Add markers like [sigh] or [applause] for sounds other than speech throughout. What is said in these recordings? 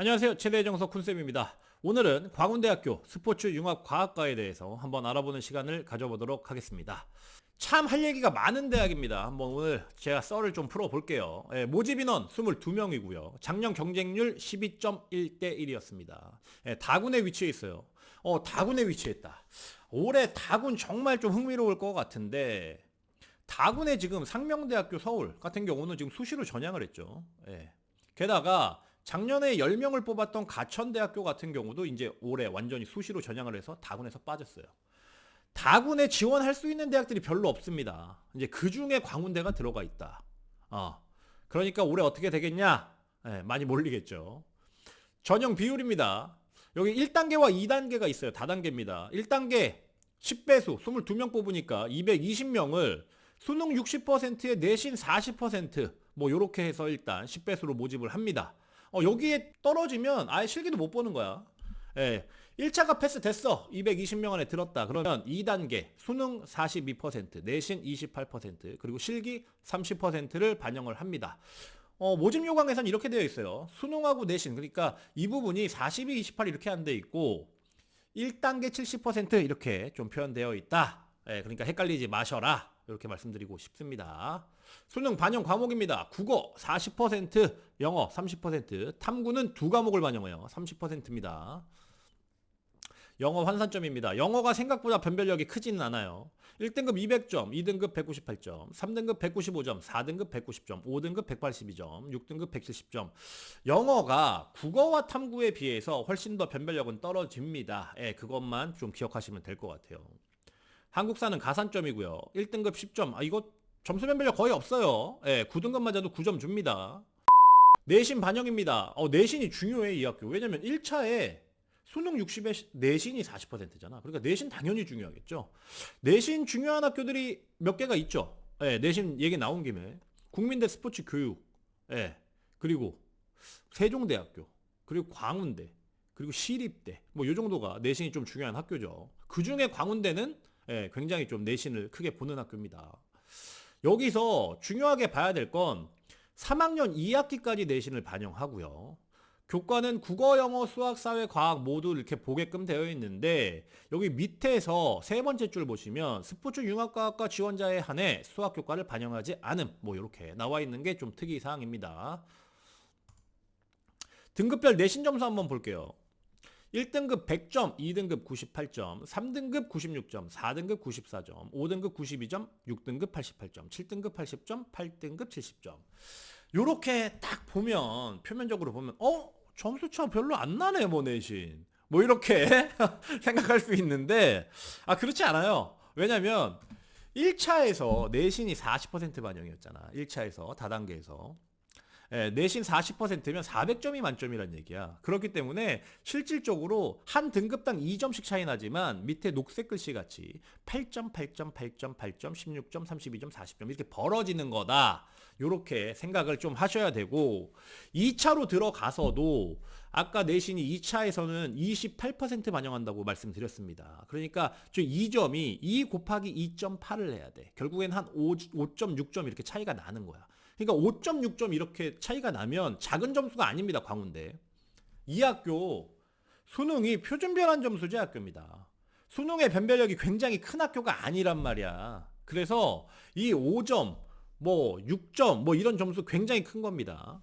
안녕하세요. 최대 정석 쿤쌤입니다. 오늘은 광운대학교 스포츠 융합과학과에 대해서 한번 알아보는 시간을 가져보도록 하겠습니다. 참 할 얘기가 많은 대학입니다. 한번 오늘 제가 썰을 좀 풀어볼게요. 예, 모집 인원 22명이고요. 작년 경쟁률 12.1대 1이었습니다. 예, 다군에 위치해 있어요. 어, 다군에 위치했다. 올해 다군 정말 좀 흥미로울 것 같은데 다군에 지금 상명대학교 서울 같은 경우는 지금 수시로 전향을 했죠. 예. 게다가 작년에 10명을 뽑았던 가천대학교 같은 경우도 이제 올해 완전히 수시로 전향을 해서 다군에서 빠졌어요. 다군에 지원할 수 있는 대학들이 별로 없습니다. 이제 그 중에 광운대가 들어가 있다. 어. 그러니까 올해 어떻게 되겠냐? 예, 많이 몰리겠죠. 전형 비율입니다. 여기 1단계와 2단계가 있어요. 다단계입니다. 1단계 10배수 22명 뽑으니까 220명을 수능 60%에 내신 40%뭐 요렇게 해서 일단 10배수로 모집을 합니다. 어, 여기에 떨어지면 아예 실기도 못 보는 거야. 예. 1차가 패스 됐어. 220명 안에 들었다. 그러면 2단계 수능 42%, 내신 28%, 그리고 실기 30%를 반영을 합니다. 어, 모집 요강에선 이렇게 되어 있어요. 수능하고 내신. 그러니까 이 부분이 42, 28 이렇게 안 돼 있고 1단계 70% 이렇게 좀 표현되어 있다. 예, 그러니까 헷갈리지 마셔라. 이렇게 말씀드리고 싶습니다. 수능 반영 과목입니다. 국어 40%, 영어 30%, 탐구는 두 과목을 반영해요. 30%입니다. 영어 환산점입니다. 영어가 생각보다 변별력이 크지는 않아요. 1등급 200점, 2등급 198점, 3등급 195점, 4등급 190점, 5등급 182점, 6등급 170점. 영어가 국어와 탐구에 비해서 훨씬 더 변별력은 떨어집니다. 예, 그것만 좀 기억하시면 될 것 같아요. 한국사는 가산점이고요. 1등급 10점. 아, 이거 점수 변별력 거의 없어요. 예, 9등급 맞아도 9점 줍니다. 내신 반영입니다. 어, 내신이 중요해, 이 학교. 왜냐면 1차에 수능 60에 내신이 40%잖아. 그러니까 내신 당연히 중요하겠죠. 내신 중요한 학교들이 몇 개가 있죠. 예, 내신 얘기 나온 김에 국민대 스포츠 교육, 예, 그리고 세종대학교, 그리고 광운대, 그리고 시립대, 뭐 요 정도가 내신이 좀 중요한 학교죠. 그 중에 광운대는 예, 굉장히 좀 내신을 크게 보는 학교입니다. 여기서 중요하게 봐야 될 건 3학년 2학기까지 내신을 반영하고요. 교과는 국어, 영어, 수학, 사회, 과학 모두 이렇게 보게끔 되어 있는데 여기 밑에서 세 번째 줄 보시면 스포츠 융합과학과 지원자에 한해 수학 교과를 반영하지 않음 뭐 이렇게 나와 있는 게 좀 특이 사항입니다. 등급별 내신 점수 한번 볼게요. 1등급 100점, 2등급 98점, 3등급 96점, 4등급 94점, 5등급 92점, 6등급 88점, 7등급 80점, 8등급 70점. 요렇게 딱 보면 표면적으로 보면 어? 점수 차 별로 안 나네 뭐 내신. 뭐 이렇게 [laughs] 생각할 수 있는데 아 그렇지 않아요. 왜냐면 1차에서 내신이 40% 반영이었잖아. 1차에서 다단계에서 예, 내신 40%면 400점이 만점이란 얘기야. 그렇기 때문에 실질적으로 한 등급당 2점씩 차이 나지만 밑에 녹색 글씨 같이 8점, 8점, 8점, 8점, 16점, 32점, 40점 이렇게 벌어지는 거다. 요렇게 생각을 좀 하셔야 되고 2차로 들어가서도 아까 내신이 2차에서는 28% 반영한다고 말씀드렸습니다. 그러니까 저 2점이 2 곱하기 2.8을 해야 돼. 결국엔 한 5, 5.6점 이렇게 차이가 나는 거야. 그러니까 5.6점 이렇게 차이가 나면 작은 점수가 아닙니다. 광운대. 이 학교 수능이 표준 변환 점수제 학교입니다. 수능의 변별력이 굉장히 큰 학교가 아니란 말이야. 그래서 이 5점, 뭐 6점, 뭐 이런 점수 굉장히 큰 겁니다.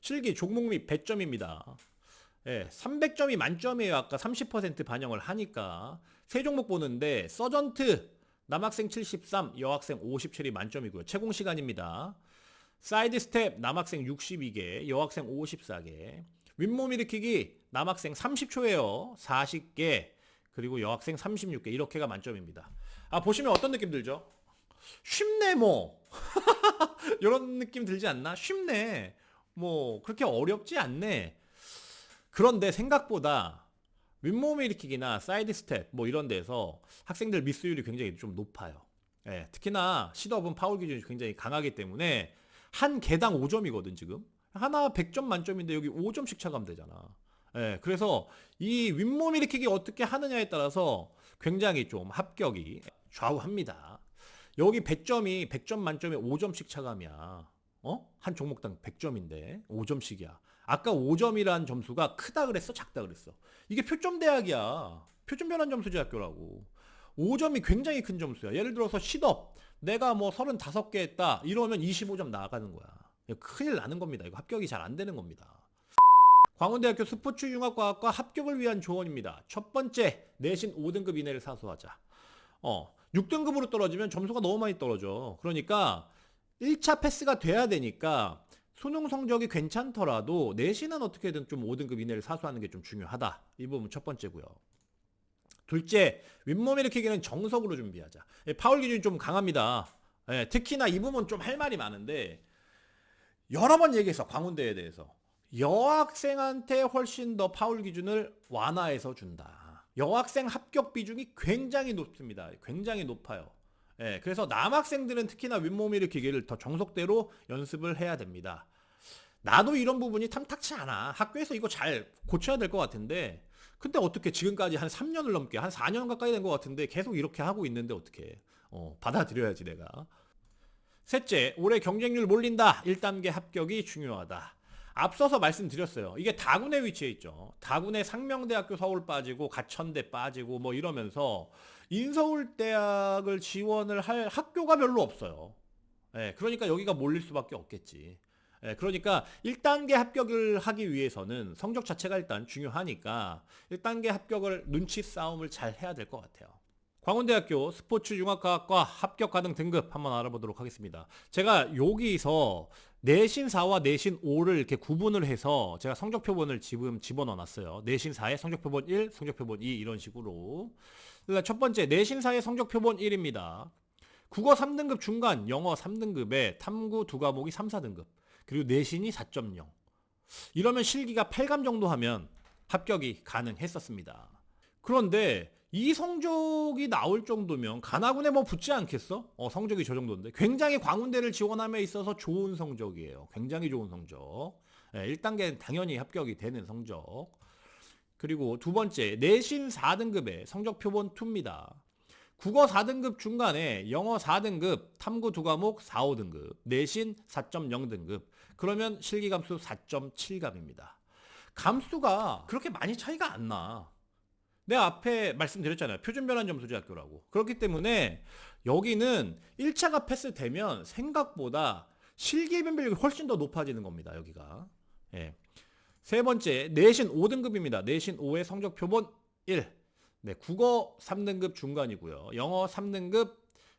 실기 종목 및 배점입니다. 예, 300점이 만점이에요. 아까 30% 반영을 하니까 세 종목 보는데 서전트 남학생 73, 여학생 57이 만점이고요. 채공 시간입니다. 사이드 스텝 남학생 62개, 여학생 54개. 윗몸 일으키기 남학생 30초예요. 40개. 그리고 여학생 36개. 이렇게가 만점입니다. 아, 보시면 어떤 느낌 들죠? 쉽네 뭐. [laughs] 이런 느낌 들지 않나? 쉽네. 뭐 그렇게 어렵지 않네. 그런데 생각보다 윗몸 일으키기나 사이드 스텝 뭐 이런 데서 학생들 미스율이 굉장히 좀 높아요. 예, 특히나 시도업은 파울 기준이 굉장히 강하기 때문에 한 개당 5점이거든 지금. 하나 100점 만점인데 여기 5점씩 차가면 되잖아. 예, 그래서 이 윗몸 일으키기 어떻게 하느냐에 따라서 굉장히 좀 합격이 좌우합니다. 여기 100점이 100점 만점에 5점씩 차감이야. 어, 어? 한 종목당 100점인데 5점씩이야. 아까 5점이란 점수가 크다 그랬어? 작다 그랬어? 이게 표점 대학이야. 표점 변환 점수제 학교라고. 5점이 굉장히 큰 점수야. 예를 들어서 시덥 내가 뭐 35개 했다. 이러면 25점 나가는 거야. 큰일 나는 겁니다. 이거 합격이 잘 안 되는 겁니다. 광운대학교 스포츠융합과학과 합격을 위한 조언입니다. 첫 번째, 내신 5등급 이내를 사수하자. 어, 6등급으로 떨어지면 점수가 너무 많이 떨어져. 그러니까 1차 패스가 돼야 되니까 수능 성적이 괜찮더라도 내신은 어떻게든 좀 5등급 이내를 사수하는 게 좀 중요하다. 이 부분 첫 번째고요. 둘째, 윗몸 일으키기는 정석으로 준비하자. 예, 파울 기준이 좀 강합니다. 예, 특히나 이 부분 좀 할 말이 많은데 여러 번 얘기했어 광운대에 대해서 여학생한테 훨씬 더 파울 기준을 완화해서 준다. 여학생 합격 비중이 굉장히 높습니다. 굉장히 높아요. 예, 그래서 남학생들은 특히나 윗몸 일으키기를 더 정석대로 연습을 해야 됩니다. 나도 이런 부분이 탐탁치 않아. 학교에서 이거 잘 고쳐야 될 것 같은데, 근데 어떻게 지금까지 한 3년을 넘게, 한 4년 가까이 된 것 같은데 계속 이렇게 하고 있는데 어떻게? 어, 받아들여야지 내가. 셋째, 올해 경쟁률 몰린다. 1단계 합격이 중요하다. 앞서서 말씀드렸어요. 이게 다군에 위치해 있죠. 다군에 상명대학교 서울 빠지고 가천대 빠지고 뭐 이러면서 인서울대학을 지원을 할 학교가 별로 없어요. 예, 그러니까 여기가 몰릴 수밖에 없겠지. 예, 그러니까 1단계 합격을 하기 위해서는 성적 자체가 일단 중요하니까 1단계 합격을 눈치 싸움을 잘 해야 될 것 같아요. 광운대학교 스포츠 융합과학과 합격 가능 등급 한번 알아보도록 하겠습니다. 제가 여기서 내신 4와 내신 5를 이렇게 구분을 해서 제가 성적 표본을 지금 집어넣어 놨어요. 내신 4에 성적 표본 1, 성적 표본 2 이런 식으로. 그러니까 첫 번째 내신 4의 성적 표본 1입니다. 국어 3등급 중간, 영어 3등급에 탐구 두 과목이 3, 4등급. 그리고 내신이 4.0. 이러면 실기가 8감 정도 하면 합격이 가능했었습니다. 그런데 이 성적이 나올 정도면 가나군에 뭐 붙지 않겠어? 어, 성적이 저 정도인데. 굉장히 광운대를 지원함에 있어서 좋은 성적이에요. 굉장히 좋은 성적. 예, 1단계는 당연히 합격이 되는 성적. 그리고 두 번째, 내신 4등급의 성적 표본 2입니다. 국어 4등급 중간에 영어 4등급, 탐구 두 과목 4, 5등급, 내신 4.0등급. 그러면 실기감수 4.7감입니다. 감수가 그렇게 많이 차이가 안 나. 내가 앞에 말씀드렸잖아요. 표준 변환 점수제 학교라고. 그렇기 때문에 여기는 1차가 패스되면 생각보다 실기 변별력이 훨씬 더 높아지는 겁니다. 여기가. 예. 세 번째, 내신 5등급입니다. 내신 5의 성적 표본 1. 네, 국어 3등급 중간이고요. 영어 3등급,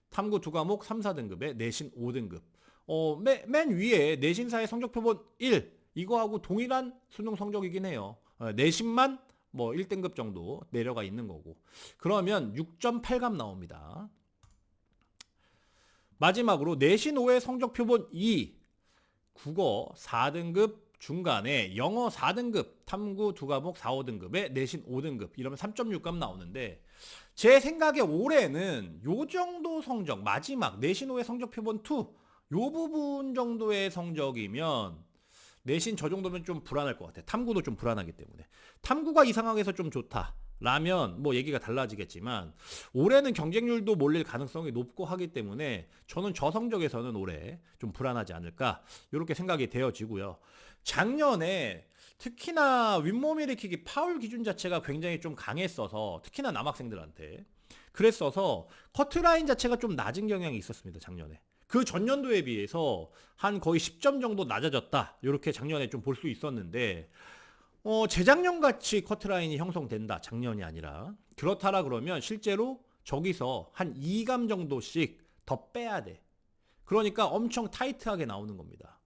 탐구 두 과목 3, 4등급에 내신 5등급. 어, 맨, 맨 위에 내신사의 성적 표본 1. 이거하고 동일한 수능 성적이긴 해요. 어, 내신만 뭐 1등급 정도 내려가 있는 거고. 그러면 6.8감 나옵니다. 마지막으로 내신 5의 성적 표본 2. 국어 4등급 중간에 영어 4등급, 탐구 두 과목 4, 5등급에 내신 5등급 이러면 3.6감 나오는데 제 생각에 올해는 요 정도 성적 마지막 내신 5의 성적 표본 2. 요 부분 정도의 성적이면 내신 저 정도면 좀 불안할 것 같아. 탐구도 좀 불안하기 때문에. 탐구가 이 상황에서 좀 좋다. 라면 뭐 얘기가 달라지겠지만 올해는 경쟁률도 몰릴 가능성이 높고 하기 때문에 저는 저 성적에서는 올해 좀 불안하지 않을까 이렇게 생각이 되어지고요. 작년에 특히나 윗몸 일으키기 파울 기준 자체가 굉장히 좀 강했어서 특히나 남학생들한테 그랬어서 커트라인 자체가 좀 낮은 경향이 있었습니다 작년에 그 전년도에 비해서 한 거의 10점 정도 낮아졌다. 이렇게 작년에 좀 볼 수 있었는데 어, 재작년 같이 커트라인이 형성된다. 작년이 아니라. 그렇다라 그러면 실제로 저기서 한 2감 정도씩 더 빼야 돼. 그러니까 엄청 타이트하게 나오는 겁니다.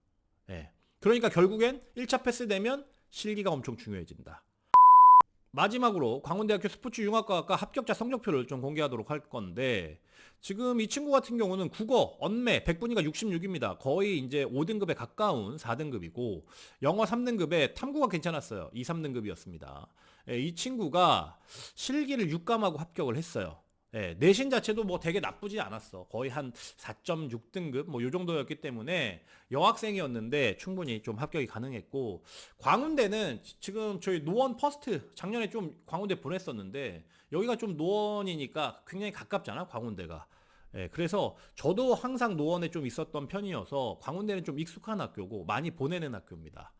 예. 그러니까 결국엔 1차 패스 되면 실기가 엄청 중요해진다. 마지막으로 광운대학교 스포츠융합과학과 합격자 성적표를 좀 공개하도록 할 건데 지금 이 친구 같은 경우는 국어, 언매, 100분위가 66입니다. 거의 이제 5등급에 가까운 4등급이고 영어 3등급에 탐구가 괜찮았어요. 2, 3등급이었습니다. 예, 이 친구가 실기를 6감하고 합격을 했어요. 예, 내신 자체도 뭐 되게 나쁘지 않았어. 거의 한 4.6등급 뭐 요 정도였기 때문에 여학생이었는데 충분히 좀 합격이 가능했고 광운대는 지금 저희 노원 퍼스트 작년에 좀 광운대 보냈었는데 여기가 좀 노원이니까 굉장히 가깝잖아 광운대가. 예, 그래서 저도 항상 노원에 좀 있었던 편이어서 광운대는 좀 익숙한 학교고 많이 보내는 학교입니다.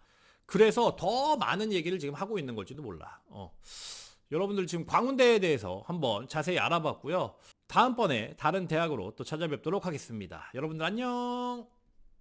그래서 더 많은 얘기를 지금 하고 있는 걸지도 몰라. 어. 여러분들 지금 광운대에 대해서 한번 자세히 알아봤고요. 다음번에 다른 대학으로 또 찾아뵙도록 하겠습니다. 여러분들 안녕!